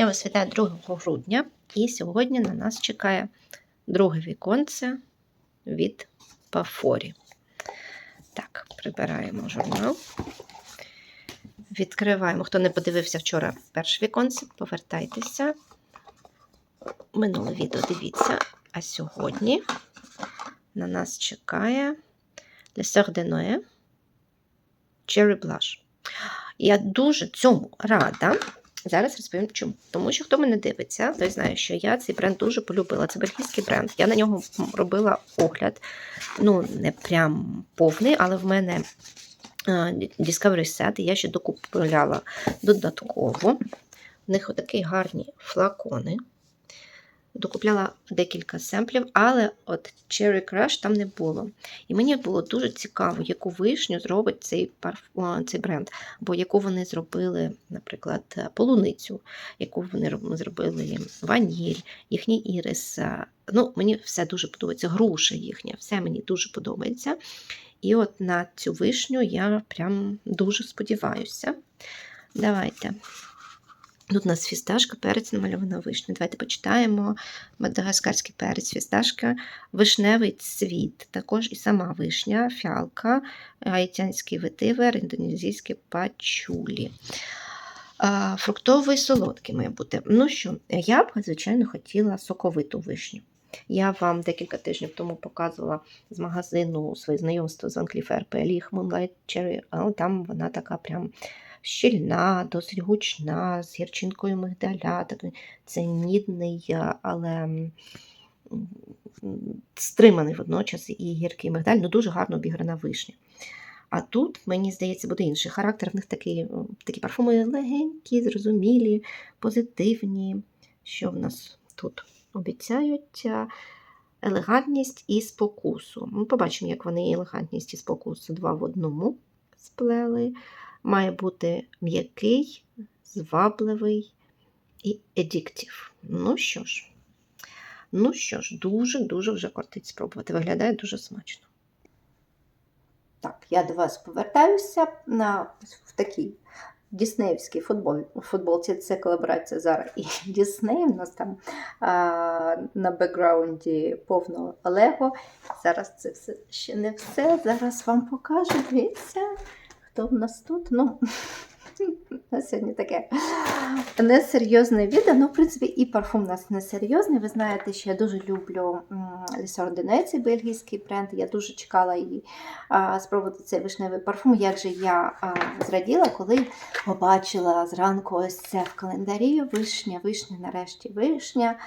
Я вас вітаю 2 грудня, і сьогодні на нас чекає друге віконце від Пафорі. Так, прибираємо журнал. Відкриваємо. Хто не подивився вчора перше віконце, повертайтеся. Минуле відео дивіться. А сьогодні на нас чекає Sœur de Noé Cherry Blush. Я дуже цьому рада. Зараз розповім чому. Тому що хто мене дивиться, той знає, що я цей бренд дуже полюбила. Це бельгійський бренд. Я на нього робила огляд. Ну, не прям повний, але в мене е, Discovery Set, і я ще докупляла додатково. В них отакі гарні флакони. Докупляла декілька семплів, але от Cherry Crush там не було. І мені було дуже цікаво, яку вишню зробить цей парф... цей бренд, або яку вони зробили, наприклад, полуницю, яку вони зробили ваніль, їхній ірис. Ну, мені все дуже подобається. Груша їхня, все мені дуже подобається. І от на цю вишню я прям дуже сподіваюся. Давайте. Тут у нас фісташка, перець намальована вишня. Давайте почитаємо. Мадагаскарський перець, фісташка, вишневий цвіт, також і сама вишня, фіалка, гаїтянський ветивер, індонезійські пачулі. Фруктовий солодкий має бути. Ну що, я б, звичайно, хотіла соковиту вишню. Я вам декілька тижнів тому показувала з магазину своє знайомство з Van Cleef Moonlight Cherry, але там вона така прям щільна, досить гучна, з гірчинкою мигдаля. Це мідний, але м, м, стриманий водночас і гіркий мигдаль, ну дуже гарно обіграна вишня. А тут, мені здається, буде інший характер. В них такі, такі парфуми легенькі, зрозумілі, позитивні. Що в нас тут обіцяють? Елегантність і спокусу. Ми побачимо, як вони елегантність і спокусу два в одному сплели має бути м'який, звабливий і едіктів. Ну що ж, ну що ж, дуже-дуже вже кортить спробувати. Виглядає дуже смачно. Так, я до вас повертаюся на в такій Діснеївській футбол, футболці. Це колаборація Зара і Дісней. У нас там а, на бекграунді повно Лего. Зараз це все ще не все. Зараз вам покажу. Дивіться. Хто в нас тут? Ну, на сьогодні таке несерйозне відео. Ну, в принципі, і парфум у нас несерйозний. Ви знаєте, що я дуже люблю Лісор Денеці, бельгійський бренд. Я дуже чекала її спробувати цей вишневий парфум. Як же я зраділа, коли побачила зранку ось це в календарі. Вишня, вишня, нарешті вишня.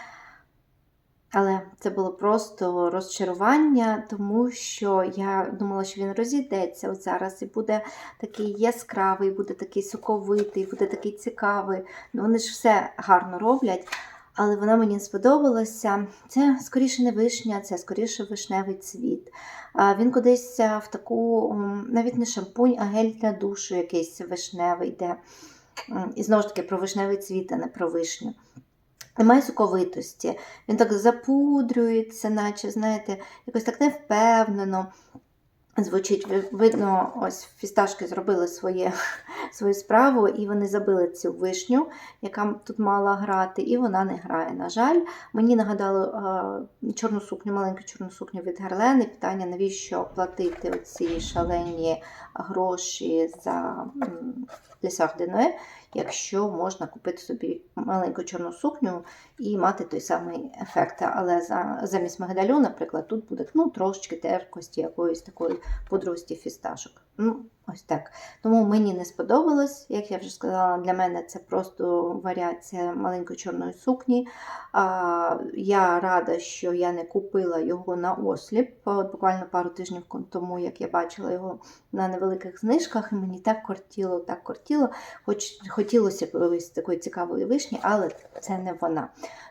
Але це було просто розчарування, тому що я думала, що він розійдеться от зараз і буде такий яскравий, буде такий соковитий, буде такий цікавий. Ну, вони ж все гарно роблять, але вона мені сподобалася. Це скоріше не вишня, це скоріше вишневий цвіт. Він кудись в таку, навіть не шампунь, а гель для душу якийсь вишневий йде. І знову ж таки про вишневий цвіт, а не про вишню. Немає соковитості. Він так запудрюється, наче, знаєте, якось так невпевнено. Звучить, видно, ось фісташки зробили своє, свою справу, і вони забили цю вишню, яка тут мала грати, і вона не грає. На жаль, мені нагадали чорну сукню, маленьку чорну сукню від Герлени. Питання, навіщо платити оці шалені гроші за лісах Дене, якщо можна купити собі маленьку чорну сукню і мати той самий ефект. Але за, замість мигдалю, наприклад, тут буде ну, трошечки терпкості якоїсь такої пудрості фісташок. Ну, ось так. Тому мені не сподобалось, як я вже сказала, для мене це просто варіація маленької чорної сукні. А, я рада, що я не купила його на осліп. От буквально пару тижнів тому, як я бачила його на невеликих знижках, і мені так кортіло, так кортіло. Хоч хотілося б ось такої цікавої вишні, але це не вона.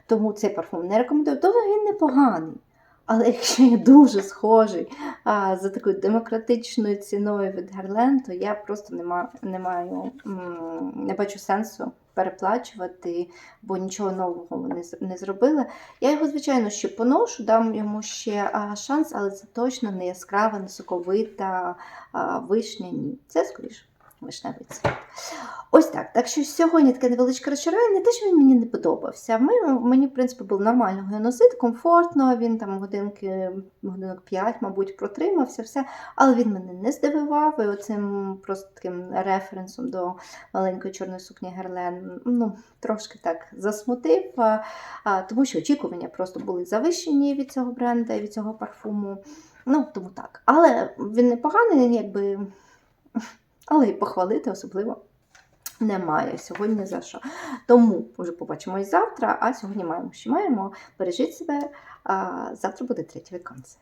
Тому цей парфум не рекомендую. Тобто він непоганий. Але якщо є дуже схожий а, за такою демократичною ціною від Герлен, то я просто не, ма, не маю не бачу сенсу переплачувати, бо нічого нового вони не зробили. Я його, звичайно, ще поношу, дам йому ще а, шанс, але це точно не яскрава, не соковита а, вишня. Ні. Це скоріше вишневий. Ось так. Так що сьогодні таке невеличке розчарування, не те, що він мені не подобався. Ми, мені, в принципі, було нормально його комфортно, він там годинки, годинок 5, мабуть, протримався, все. Але він мене не здивував. І оцим просто таким референсом до маленької чорної сукні Герлен ну, трошки так засмутив, тому що очікування просто були завищені від цього бренду від цього парфуму. Ну, тому так. Але він непоганий, якби. Але і похвалити особливо немає сьогодні за що. Тому вже побачимось завтра, а сьогодні маємо, що маємо. Бережіть себе. Завтра буде третій віконце.